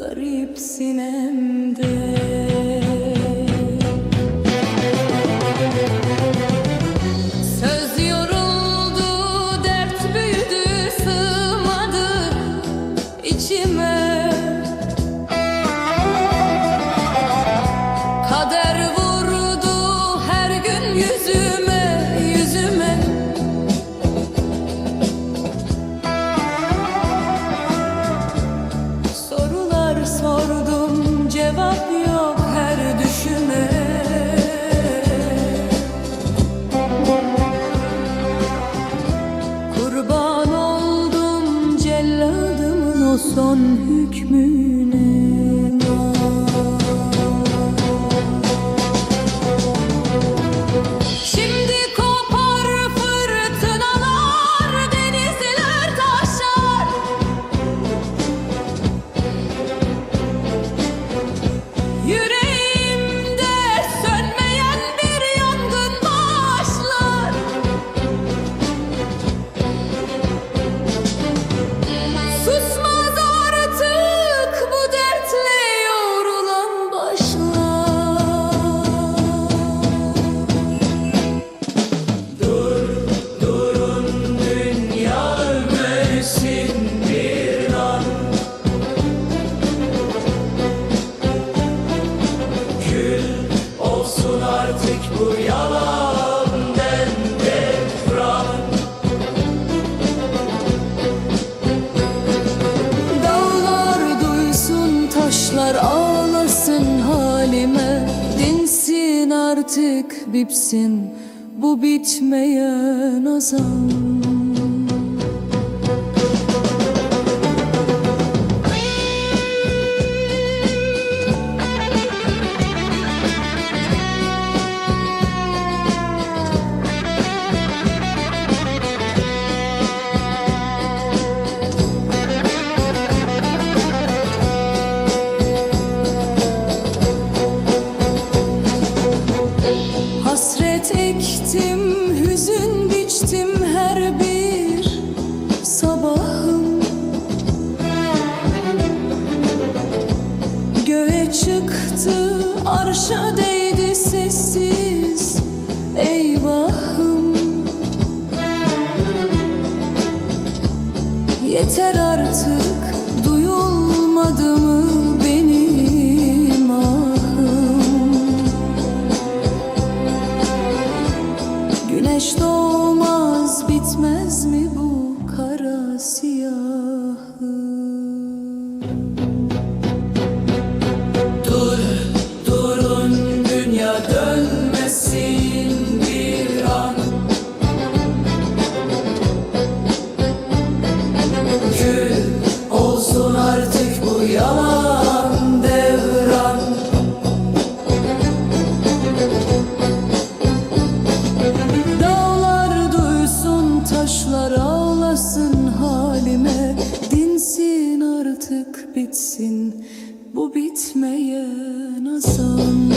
Garip sinemde. Söz yoruldu dert büyüdü sığmadı içime. Kader vurdu Kurban oldum celladımın o son hükmüne artık bu yalan devran Dağlar duysun taşlar ağlasın halime. Dinsin artık bipsin bu bitmeyen azam hüzün biçtim her bir sabahım. Göğe çıktı, arşa değdi sessiz eyvahım. Yeter artık duyulmadı mı Güneş doğmaz bitmez mi bu kara siyahı bitsin bu bitmeyen azam.